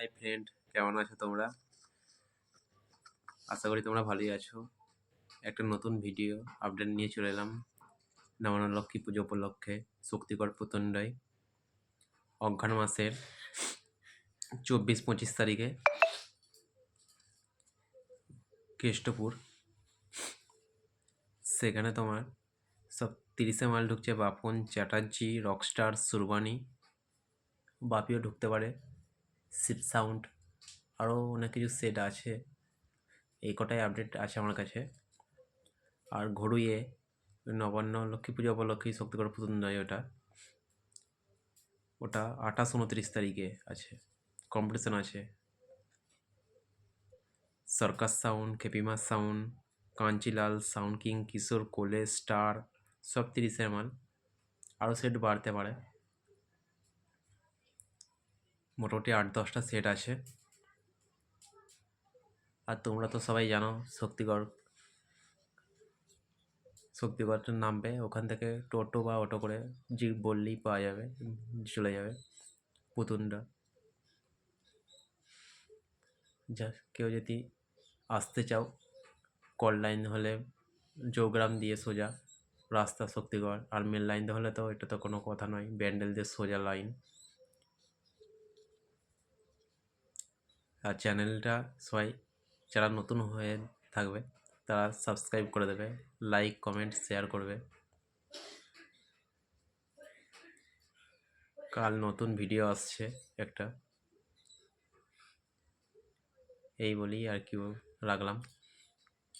Hi friend কেমন আছো তোমরা? আশা করি তোমরা ভালোই আছো। একটা নতুন ভিডিও আপডেট নিয়ে চলে এলাম। নবান্ন লক্ষ্মী পুজো উপলক্ষে শক্তিগড় পুতন্ডায় অজ্ঞান মাসের চব্বিশ পঁচিশ তারিখে কেষ্টপুর। সেখানে তোমার সব তিরিশে মাল ঢুকছে বাপন চ্যাটার্জি রকস্টার সুরবানি বাপিও ঢুকতে পারে। শিপ সাউন্ড আরও অনেক কিছু সেট আছে। এই কটাই আপডেট আছে আমার কাছে। আর ঘড়ুইয়ে নবান্ন লক্ষ্মী পুজো উপলক্ষেই শক্তিগড় পুতুল নয় ওটা। ওটা আঠাশ উনত্রিশ তারিখে আছে। কম্পিটিশন আছে। Circus sound Khepima sound Kanchilal sound king Kishor, কোলে স্টার সব তিরিশের মাল। আরও সেট বাড়তে পারে। মোটামুটি আট, দশটা সেট আছে। আর তোমরা তো সবাই জানো শক্তিগড়। শক্তিগড় নামবে, ওখান থেকে টোটো বা অটো করে যে বললেই পাওয়া যাবে, চলে যাবে পুতুনটা যা, কেউ যদি আসতে চাও কল লাইন হলে যোগগ্রাম দিয়ে সোজা রাস্তা শক্তিগড় আর মেন লাইন হলে তো এটা তো কোনো কথা নয়, ব্যান্ডেল দিয়ে সোজা লাইন আর চ্যানেলটা সবাই যারা নতুন হয়ে থাকবে, তারা সাবস্ক্রাইব করে দেবে লাইক কমেন্ট শেয়ার করবে। কাল নতুন ভিডিও আসছে একটা। এই বলি আর কি রাখলাম।